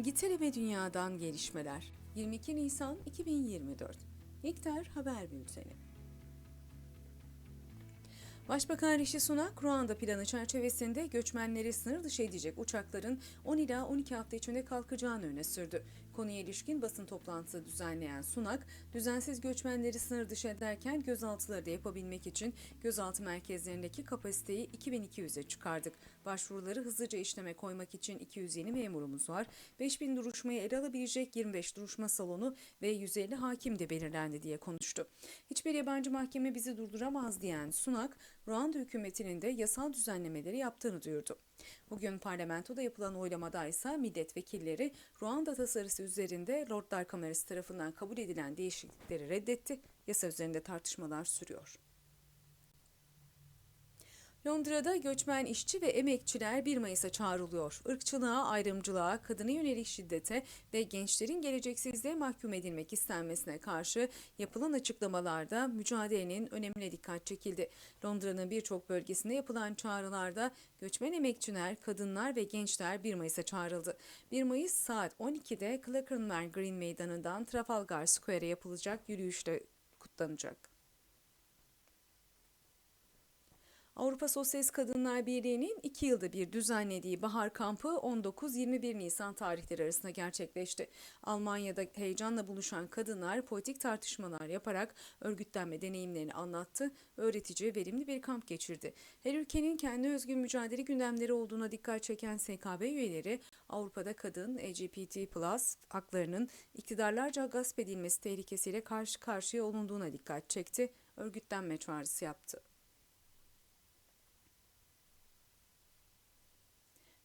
İngiltere ve Dünya'dan gelişmeler. 22 Nisan 2024. İlkter Haber Bülteni. Başbakan Rishi Sunak, Ruanda planı çerçevesinde göçmenleri sınır dışı edecek uçakların 10 ila 12 hafta içinde kalkacağını öne sürdü. Konuya ilişkin basın toplantısı düzenleyen Sunak, düzensiz göçmenleri sınır dışı ederken gözaltıları da yapabilmek için gözaltı merkezlerindeki kapasiteyi 2200'e çıkardık. Başvuruları hızlıca işleme koymak için 200 yeni memurumuz var. 5000 duruşmayı ele alabilecek 25 duruşma salonu ve 150 hakim de belirlendi diye konuştu. Hiçbir yabancı mahkeme bizi durduramaz diyen Sunak, Ruanda hükümetinin de yasal düzenlemeleri yaptığını duyurdu. Bugün parlamentoda yapılan oylamada ise milletvekilleri Ruanda tasarısı üzerinde Lordlar Kamerası tarafından kabul edilen değişiklikleri reddetti. Yasa üzerinde tartışmalar sürüyor. Londra'da göçmen işçi ve emekçiler 1 Mayıs'a çağrılıyor. Irkçılığa, ayrımcılığa, kadına yönelik şiddete ve gençlerin geleceksizliğe mahkum edilmek istenmesine karşı yapılan açıklamalarda mücadelenin önemine dikkat çekildi. Londra'nın birçok bölgesinde yapılan çağrılarda göçmen emekçiler, kadınlar ve gençler 1 Mayıs'a çağrıldı. 1 Mayıs saat 12'de Clerkenwell Green Meydanı'ndan Trafalgar Square'e yapılacak yürüyüşle kutlanacak. Avrupa Sosyalist Kadınlar Birliği'nin iki yılda bir düzenlediği bahar kampı 19-21 Nisan tarihleri arasında gerçekleşti. Almanya'da heyecanla buluşan kadınlar politik tartışmalar yaparak örgütlenme deneyimlerini anlattı, öğretici, verimli bir kamp geçirdi. Her ülkenin kendi özgü mücadele gündemleri olduğuna dikkat çeken SKB üyeleri Avrupa'da kadın LGBT haklarının iktidarlarca gasp edilmesi tehlikesiyle karşı karşıya olunduğuna dikkat çekti, örgütlenme çağrısı yaptı.